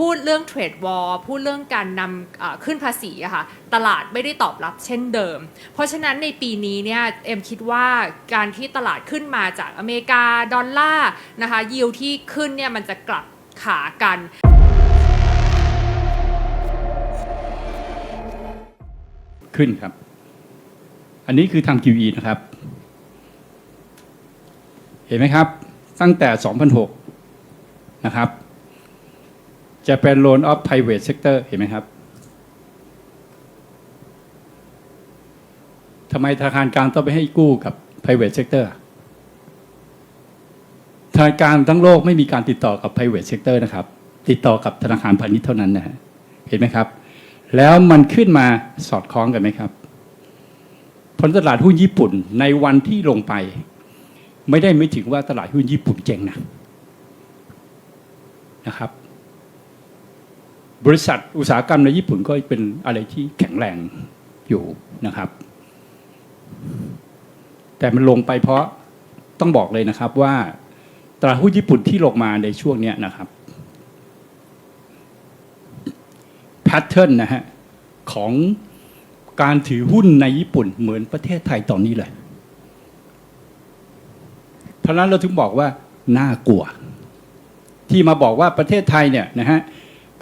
พูดเรื่องเทรดวอลพูดเรื่องการนำขึ้นภาษีค่ะตลาดไม่ได้ตอบรับเช่นเดิม เพราะฉะนั้นในปีนี้เนี่ยเอ็มคิดว่าการที่ตลาดขึ้นมาจากอเมริกา ดอลลาร์นะคะยิวที่ขึ้นเนี่ยมันจะกลับขากันขึ้นครับ อันนี้คือทาง QE นะครับ เห็นไหมครับ ตั้งแต่ 2006 นะครับ จะเป็น loan of private sector เห็นไหมครับทำไมธนาคารกลางต้องไปให้กู้กับ private sector ธนาคารทั้งโลกไม่มีการติดต่อกับ private sector นะครับ ติดต่อกับธนาคารพาณิชย์เท่านั้นนะฮะเห็นไหมครับ แล้วมันขึ้นมาสอดคล้องกันไหมครับ ผลตลาดหุ้นญี่ปุ่นในวันที่ลงไป ไม่ได้ไม่ถึงว่าตลาดหุ้นญี่ปุ่นเจ๊งนะนะครับ บริษัทอุตสาหกรรมในญี่ปุ่นก็เป็นอะไรที่แข็งแรงอยู่นะครับ แต่มันลงไปเพราะต้องบอกเลยนะครับว่าตลาดหุ้นญี่ปุ่นที่ลงมาในช่วงนี้นะครับแพทเทิร์นนะฮะของการถือหุ้นในญี่ปุ่นเหมือนประเทศไทยตอนนี้เลยเพราะนั้นเราถึงบอกว่าน่ากลัว ที่มาบอกว่าประเทศไทยเนี่ยนะฮะ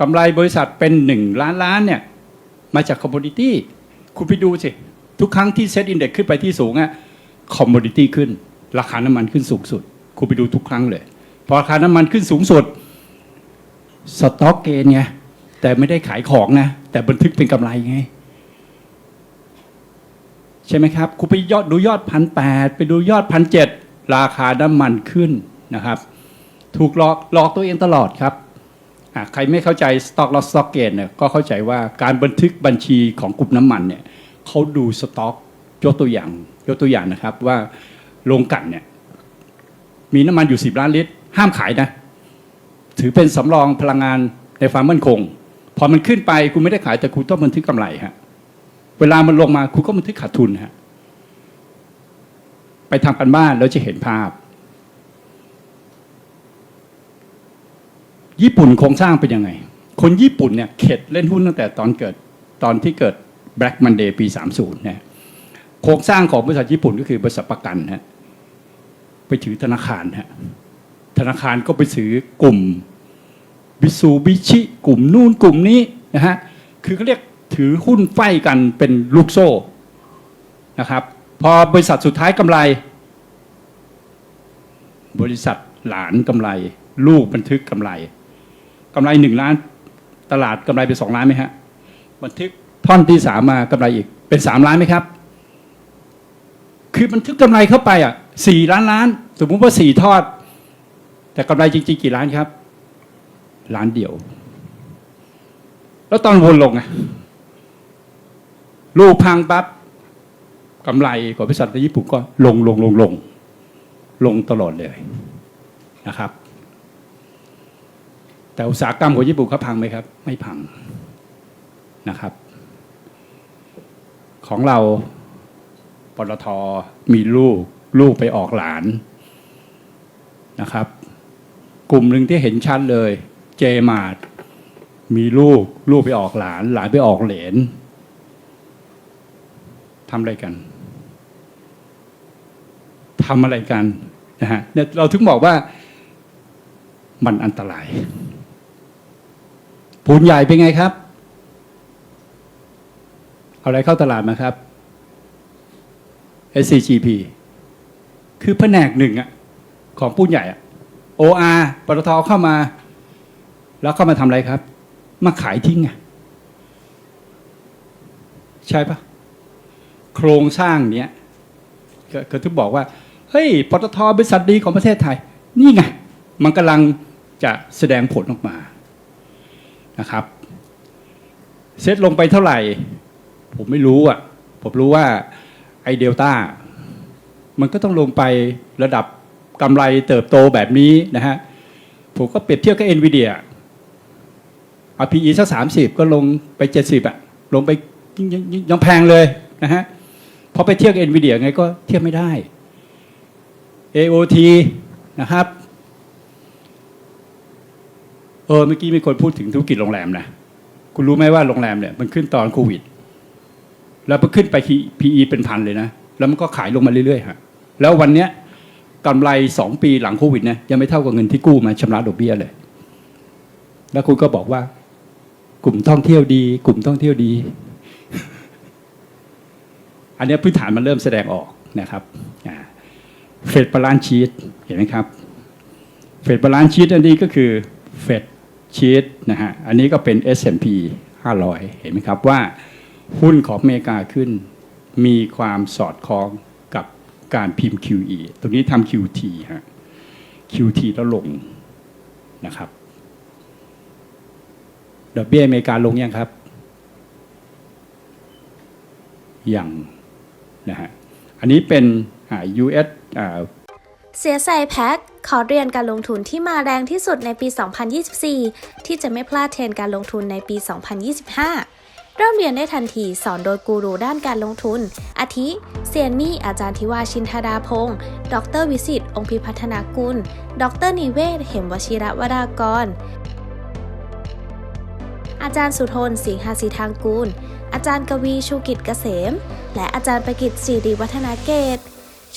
กำไรบริษัทเป็นหนึ่งล้านล้านเนี่ยมาจากคอมม o ดิตี้คุณไปดูสิ ทุกครั้งที่เซ็ตอินเด็กขึ้นไปที่สูงอะคอมม o ดิตี้ขึ้น ราคาน้ำมันขึ้นสูงสุด คุณไปดูทุกครั้งเลย พอราคาน้ำมันขึ้นสูงสุดสต็อกเกนไงแต่ไม่ได้ขายของนะ แต่บันทึกเป็นกำไรไง ใช่ไหมครับ คุณไปยอดดูยอดพันแปดไปดูยอดพันเจ็ดราคาน้ำมันขึ้นนะครับ ถูกหลอกหลอกตัวเองตลอดครับ ใครไม่เข้าใจ stock loss stock gain เนี่ยก็เข้าใจว่าการบันทึกบัญชีของกลุ่มน้ำมันเนี่ยเขาดูสต็อกยกตัวอย่างยกตัวอย่างนะครับว่าโรงกันเนี่ยมีน้ำมันอยู่10ล้านลิตร ห้ามขายนะถือเป็นสำรองพลังงานในความมั่นคง พอมันขึ้นไปคุณไม่ได้ขายแต่คุณต้องบันทึกกำไรฮะเวลามันลงมาคุณก็บันทึกขาดทุนฮะไปทำกันบ้านแล้วจะเห็นภาพ ญี่ปุ่นโครงสร้างเป็นยังไง คนญี่ปุ่นเนี่ยเข็ดเล่นหุ้นตั้งแต่ตอนเกิดตอนที่เกิด Black Monday ปี 30เนี่ยโครงสร้างของบริษัทญี่ปุ่นก็คือบริษัทประกันฮะไปถือธนาคารฮะธนาคารก็ไปซื้อกลุ่มบิซูบิชิ กลุ่มนู่นกลุ่มนี้นะฮะคือเขาเรียกถือหุ้นไฟกันเป็นลูกโซ่นะครับ พอบริษัทสุดท้ายกำไร บริษัทหลานกำไร ลูกบันทึกกำไร กำไรหนึ่งล้าน ตลาดกำไรเป็นสองล้านไหมฮะบันทึกท่อนที่สามมากำไรอีกเป็นสามล้านไหมครับ คือบันทึกกำไรเข้าไปอะสี่ล้านล้าน สมมุติว่าสี่ทอด แต่กำไรจริงๆกี่ล้านครับ ล้านเดียว แล้วตอนวนลงอะลูกพังปั๊บกำไรของบริษัทในญี่ปุ่นก็ลงลงลงลงลงตลอดเลยนะครับ แต่อุตสาหกรรมของญี่ปุ่นเขาพังไหมครับ ไม่พังนะครับ ของเราปตทมีลูก ลูกไปออกหลานนะครับ กลุ่มหนึ่งที่เห็นชัดเลย เจมาดมีลูก ลูกไปออกหลาน หลานไปออกเหลนทำอะไรกันทำอะไรกันนะฮะเนี่ยเราถึงบอกว่ามันอันตราย ปูนใหญ่เป็นไงครับ เอาอะไรเข้าตลาดมาครับ SCGP คือแผนกหนึ่งอะของปูนใหญ่อะ OR ปตทเข้ามา แล้วเข้ามาทำอะไรครับ มาขายทิ้งไงใช่ปะโครงสร้างเนี้ยก็ก็ถึงบอกว่า เฮ้ยปตทบริษัทดีของประเทศไทย นี่ไง มันกำลังจะแสดงผลออกมา นะครับ เซตลงไปเท่าไหร่ ผมไม่รู้อะ ผมรู้ว่าไอเดลต้ามันก็ต้องลงไประดับกำไรเติบโตแบบนี้นะฮะ ผมก็เปรียบเทียบกับ NVIDIA เดียอา PE สักสามสิบก็ลงไปเจ็ดสิบอะลงไปยังยังยังแพงเลยนะฮะพอไปเทียบกับ NVIDIA ไงก็เทียบไม่ได้ AOT นะครับ เออเมื่อกี้มีคนพูดถึงธุรกิจโรงแรมนะคุณรู้ไหมว่าโรงแรมเนี่ยมันขึ้นตอนโควิด แล้วมันขึ้นไป PE เป็นพันเลยนะ แล้วมันก็ขายลงมาเรื่อยๆฮะแล้ววันเนี้ยกำไรสองปีหลังโควิดเนี่ยยังไม่เท่ากับเงินที่กู้มาชำระดอกเบี้ยเลย แล้วคุณก็บอกว่า กลุ่มท่องเที่ยวดี กลุ่มท่องเที่ยวดี อันนี้พื้นฐานมันเริ่มแสดงออกนะครับเฟดบาลานซ์ชีตเห็นไหมครับเฟดบาลานซ์ชีตอันนี้ก็คือเฟด ชีตนะฮะอันนี้ก็เป็น S&P 500 เห็นไหมครับว่าหุ้นของอเมริกาขึ้น มีความสอดคล้องกับการพิมพ์ QE ตรงนี้ทำ QT ฮะ QT แล้วลงนะครับดอกเบี้ยอเมริกาลงยังครับยังนะฮะอันนี้เป็นอ่า US อ่าเสียใจแพ็ค ขอเรียนการลงทุนที่มาแรงที่สุดในปี 2024 ที่จะไม่พลาดเทรนการลงทุนในปี 2025 เริ่มเรียนได้ทันทีสอนโดยกูรูด้านการลงทุน อาทิเซียนมี่อาจารย์ทิวาชินธดาพงศ์ดรวิสิตองค์พิพัฒนากุล ดรนิเวศ เหมวชิระวรากร อาจารย์สุทนสิงหาสีทางกูล อาจารย์กวีชูกิจเกษม และอาจารย์ประกิตสิริวัฒนาเกต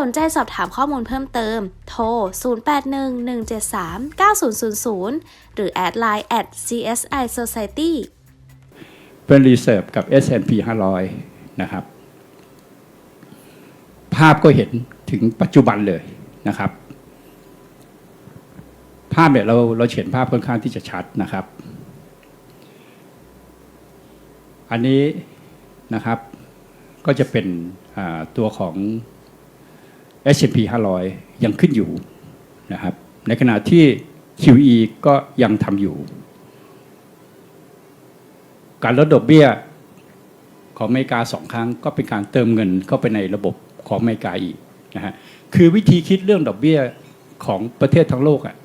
สนใจสอบถามข้อมูลเพิ่มเติม โทร 0811739000 หรือแอดไลน์ at CSI Society เป็นรีเซิร์ฟกับ S&P 500 นะครับ ภาพก็เห็นถึงปัจจุบันเลยนะครับ ภาพเนี่ยเราเราเห็นภาพค่อนข้างที่จะชัดนะครับ อันนี้นะครับก็จะเป็นตัวของ S&P 500 ยังขึ้นอยู่นะครับ ในขณะที่ QE ก็ยังทำอยู่ การลดดอกเบี้ยของอเมริกาสองครั้งก็เป็นการเติมเงินเข้าไปในระบบของอเมริกาอีกนะฮะคือวิธีคิดเรื่องดอกเบี้ยของประเทศทั้งโลกอะ่ะ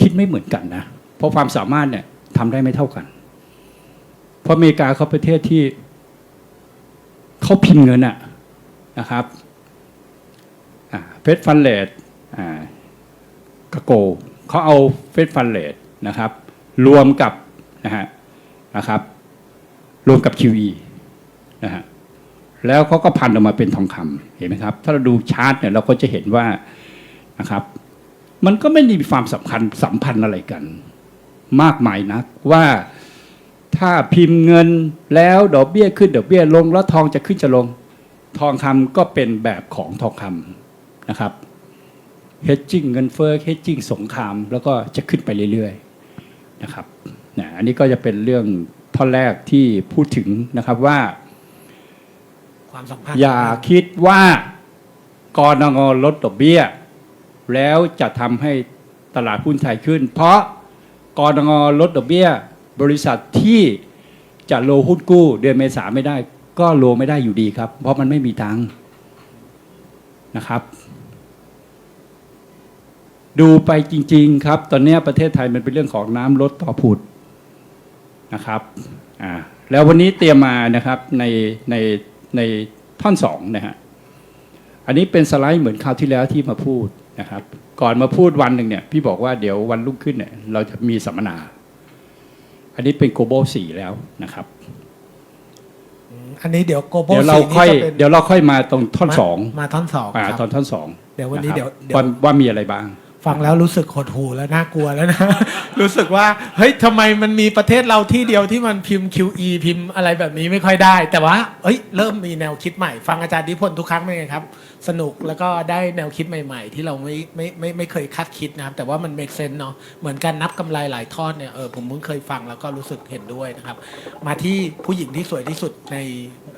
คิดไม่เหมือนกันนะ เพราะความสามารถเนี่ยทำได้ไม่เท่ากัน เพราะอเมริกาเขาประเทศที่เขาพิมพ์เงินอะนะครับ เฟดฟันเลดกะโกเขาเอาเฟดฟันเลดนะครับ รวมกับนะฮะนะครับ รวมกับ QE นะฮะแล้วเขาก็พันออกมาเป็นทองคำเห็นไหมครับ ถ้าเราดูชาร์ตเนี่ยเราก็จะเห็นว่านะครับมันก็ไม่ได้มีความสำคัญสัมพันธ์อะไรกัน มากมายนักว่าถ้าพิมพ์เงินแล้วดอกเบี้ยขึ้นดอกเบี้ยลงแล้วทองจะขึ้นจะลง ทองคำก็เป็นแบบของทองคำ นะครับ hedging เงินเฟ้อ hedging สงคราม แล้วก็จะขึ้นไปเรื่อยๆนะครับนะอันนี้ก็จะเป็นเรื่องท่อนแรกที่พูดถึงนะครับว่า ความสัมพันธ์อย่าคิดว่ากรงลดดอกเบี้ย แล้วจะทำให้ตลาดหุ้นไทยขึ้น เพราะกรงลดดอกเบี้ย บริษัทที่จะโลหุ้นกู้เดือนเมษาไม่ได้ ก็โลไม่ได้อยู่ดีครับ เพราะมันไม่มีตังค์นะครับ ดูไปจริง ๆ ครับ ตอนนี้ประเทศไทยมันเป็นเรื่องของน้ำลดต่อผุดนะครับอ่าแล้ววันนี้เตรียมมานะครับในในในท่อนสองนะฮะอันนี้เป็นสไลด์เหมือนคราวที่แล้วที่มาพูดนะครับ ก่อนมาพูดวันหนึ่งเนี่ยพี่บอกว่าเดี๋ยววันรุ่งขึ้นเนี่ยเราจะมีสัมมนา อันนี้เป็น global 4แล้วนะครับ อันนี้เดี๋ยวโกโบเดี๋ยวเราค่อยจะเป็นเดี๋ยวเราค่อยมาตรงท่อนสองมาท่อนสองอ่าครับตอนท่อนสองเดี๋ยววันนี้ะครับเดี๋ยวเดี๋ยว ว่าว่ามีอะไรบ้าง ฟังแล้วรู้สึกหดหูแล้วน่ากลัวแล้วนะ รู้สึกว่าเฮ้ยทำไมมันมีประเทศเราที่เดียวที่มันพิมพ์ QE พิมพ์อะไรแบบนี้ไม่ค่อยได้ แต่ว่าเอ้ยเริ่มมีแนวคิดใหม่ ฟังอาจารย์ดิพลทุกครั้งเป็นไงครับ สนุกแล้วก็ได้แนวคิดใหม่ ๆ ที่เราไม่ไม่ไม่ไม่เคยคาดคิดนะครับ แต่ว่ามัน make sense เนาะเหมือนการนับกำไรหลายทอดเนี่ยเออผมเพิ่งเคยฟังแล้วก็รู้สึกเห็นด้วยนะครับ มาที่ผู้หญิงที่สวยที่สุดใน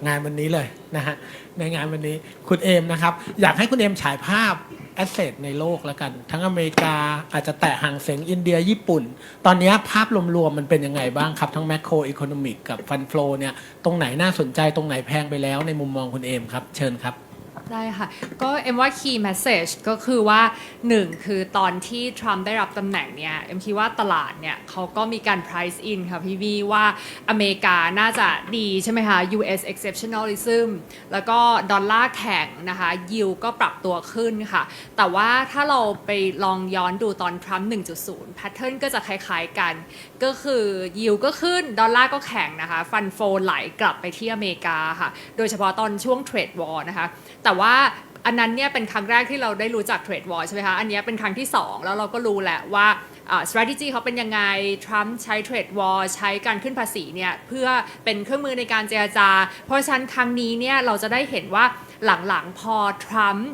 งานวันนี้เลยนะฮะในงานวันนี้คุณเอมนะครับ อยากให้คุณเอมฉายภาพ แอสเซทในโลกแล้วกัน ทั้งอเมริกาอาจจะแตะห่างเสียงอินเดียญี่ปุ่น ตอนนี้ภาพรวมๆมันเป็นยังไงบ้างครับ ทั้งแมคโครอีโคโนมิกกับฟันฟลเนี่ยตรงไหนน่าสนใจตรงไหนแพงไปแล้วในมุมมองคุณเอมครับ เชิญครับ ได้ค่ะ ก็เอ็มว่า key message ก็คือว่า 1 คือตอนที่ทรัมป์ได้รับตำแหน่งเนี่ยเอ็มคิดว่าตลาดเนี่ยเขาก็มีการ price in ค่ะพี่วีว่าอเมริกาน่าจะดีใช่ไหมคะ US exceptionalism แล้วก็ดอลลาร์แข็งนะคะยิวก็ปรับตัวขึ้นค่ะ แต่ว่าถ้าเราไปลองย้อนดูตอนทรัมป์1.0 pattern ก็จะคล้ายๆกัน ก็คือยิวก็ขึ้น ดอลลาร์ก็แข็งนะคะ ฟันโฟไหลกลับไปที่อเมริกาค่ะ โดยเฉพาะตอนช่วงเทรดวอร์นะคะแต่ว่าอันนั้นเนี่ยเป็นครั้งแรกที่เราได้รู้จักเทรดวอร์ใช่ไหมคะ อันนี้เป็นครั้งที่ 2 แล้วเราก็รู้แหละว่าอ่ strategy เขาเป็นยังไง ทรัมป์ใช้เทรดวอร์ใช้การขึ้นภาษีเนี่ยเพื่อเป็นเครื่องมือในการเจรจา เพราะฉะนั้นครั้งนี้เนี่ยเราจะได้เห็นว่าหลังๆพอทรัมป์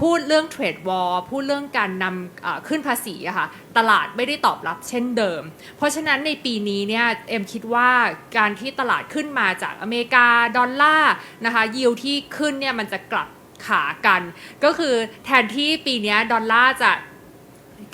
พูดเรื่องเทรดวอลพูดเรื่องการนำขึ้นภาษีอะค่ะตลาดไม่ได้ตอบรับเช่นเดิม เพราะฉะนั้นในปีนี้เนี่ยเอ็มคิดว่าการที่ตลาดขึ้นมาจากอเมริกาดอลลาร์นะคะยิวที่ขึ้นเนี่ยมันจะกลับขากัน ก็คือแทนที่ปีนี้ดอลลาร์จะ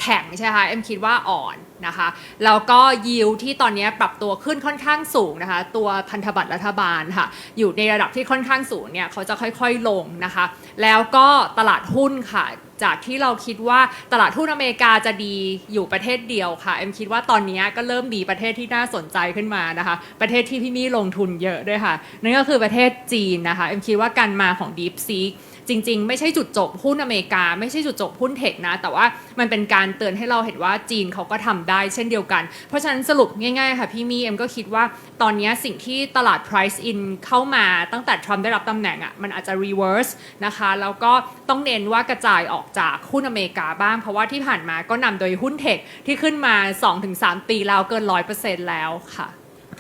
แข็งใช่ไหมคะเอ็มคิดว่าอ่อน นะคะแล้วก็ยิวที่ตอนนี้ปรับตัวขึ้นค่อนข้างสูงนะคะ ตัวพันธบัตรรัฐบาลค่ะอยู่ในระดับที่ค่อนข้างสูงเนี่ยเขาจะค่อยๆลงนะคะ แล้วก็ตลาดหุ้นค่ะ จากที่เราคิดว่าตลาดหุ้นอเมริกาจะดีอยู่ประเทศเดียวค่ะเอ็มคิดว่าตอนนี้ก็เริ่มมีประเทศที่น่าสนใจขึ้นมานะคะ ประเทศที่พี่มี่ลงทุนเยอะด้วยค่ะนั่นก็คือประเทศจีนนะคะเอ็มคิดว่าการมาของ Deep Seek จริง ๆ ไม่ใช่จุดจบหุ้นอเมริกา ไม่ใช่จุดจบหุ้นเทคนะ แต่ว่ามันเป็นการเตือนให้เราเห็นว่าจีนเขาก็ทำได้เช่นเดียวกัน เพราะฉะนั้นสรุปง่ายๆค่ะพี่มีเอ็มก็คิดว่าตอนนี้สิ่งที่ตลาด price in เข้ามาตั้งแต่ทรัมป์ได้รับตำแหน่งอะ่ะมันอาจจะ reverse นะคะแล้วก็ต้องเน้นว่ากระจายออกจากหุ้นอเมริกาบ้าง เพราะว่าที่ผ่านมาก็นำโดยหุ้นเทคที่ขึ้นมา 2-3 ปีแล้วเกิน 100%แล้วค่ะ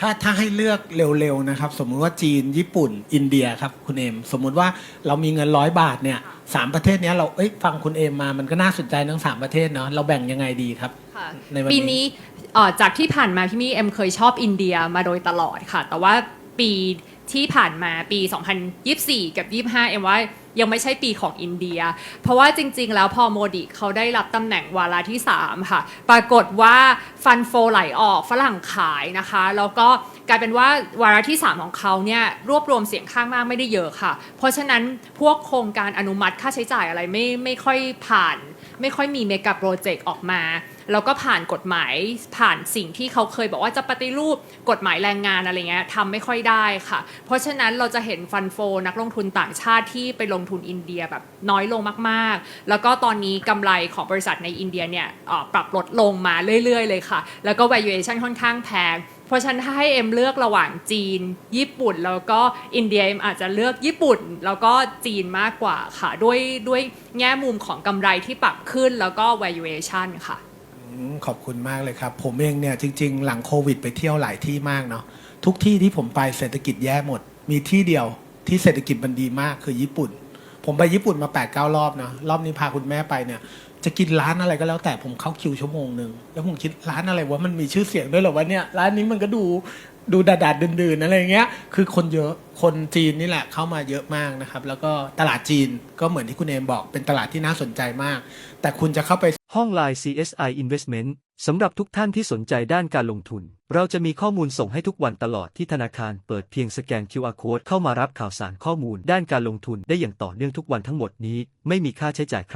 ถ้าถ้าให้เลือกเร็วๆนะครับ สมมุติว่าจีนญี่ปุ่น อินเดียครับคุณเอม สมมุติว่าเรามีเงินร้อยบาทเนี่ยสามประเทศเนี้ยเราเอ้ยฟังคุณเอมมามันก็น่าสนใจทั้งสามประเทศเนาะเราแบ่งยังไงดีครับค่ะในวันปีนี้นี้เอ่อจากที่ผ่านมาพี่มี่เอ็มเคยชอบอินเดียมาโดยตลอดค่ะ แต่ว่าปีที่ผ่านมาปี 2024 กับ 25 เอ็มว่า ยังไม่ใช่ปีของอินเดีย เพราะว่าจริง ๆ แล้วพอโมดิเขาได้รับตำแหน่งวาระที่ 3 ค่ะ ปรากฏว่าฟันโฟไหลออกฝรั่งขายนะคะ แล้วก็กลายเป็นว่าวาระที่ 3 ของเขาเนี่ยรวบรวมเสียงข้างมากไม่ได้เยอะค่ะ เพราะฉะนั้นพวกโครงการอนุมัติค่าใช้จ่ายอะไรไม่ไม่ค่อยผ่าน ไม่ค่อยมีเมกะโปรเจกต์ออกมา แล้วก็ผ่านกฎหมายผ่านสิ่งที่เขาเคยบอกว่าจะปฏิรูปกฎหมายแรงงานอะไรเงี้ยทำไม่ค่อยได้ค่ะ เพราะฉะนั้นเราจะเห็นฟันโฟนักลงทุนต่างชาติที่ไปลงทุนอินเดียแบบน้อยลงมากๆ แล้วก็ตอนนี้กำไรของบริษัทในอินเดียเนี่ยปรับลดลงมาเรื่อย ๆ เลยค่ะ แล้วก็ valuation ค่อนข้างแพงเพราะฉะนั้นถ้าให้เอ็มเลือกระหว่างจีน ญี่ปุ่นแล้วก็อินเดียเอ็มอาจจะเลือกญี่ปุ่น แล้วก็จีนมากกว่าค่ะ ด้วยด้วยแง่มุมของกำไรที่ปรับขึ้นแล้วก็ valuation ค่ะ ขอบคุณมากเลยครับ ผมเองเนี่ยจริง ๆ หลังโควิด ไปเที่ยวหลายที่มากเนาะทุกที่ที่ผมไปเศรษฐกิจแย่หมด มีที่เดียวที่เศรษฐกิจมันดีมากคือญี่ปุ่น ผมไปญี่ปุ่นมา8ปดเก้ารอบนะรอบนี้พาคุณแม่ไปเนี่ย จะกินร้านอะไรก็แล้วแต่ผมเข้าคิวชั่วโมงหนึ่งแล้วผมคิดร้านอะไรวะมันมีชื่อเสียงด้วยเหรอวะเนี่ยร้านนี้มันก็ดู ดูดาดๆดื่นๆอะไรอย่างเงี้ย คือคนเยอะคนจีนนี่แหละเข้ามาเยอะมากนะครับ แล้วก็ตลาดจีนก็เหมือนที่คุณเอมบอกเป็นตลาดที่น่าสนใจมาก แต่คุณจะเข้าไป ห้องไลน์ CSI Investment สำหรับทุกท่านที่สนใจด้านการลงทุน เราจะมีข้อมูลส่งให้ทุกวันตลอดที่ธนาคารเปิดเพียงสแกน QR Code เข้ามารับข่าวสารข้อมูลด้านการลงทุนได้อย่างต่อเนื่องทุกวันทั้งหมดนี้ ไม่มีค่าใช้จ่ายครับ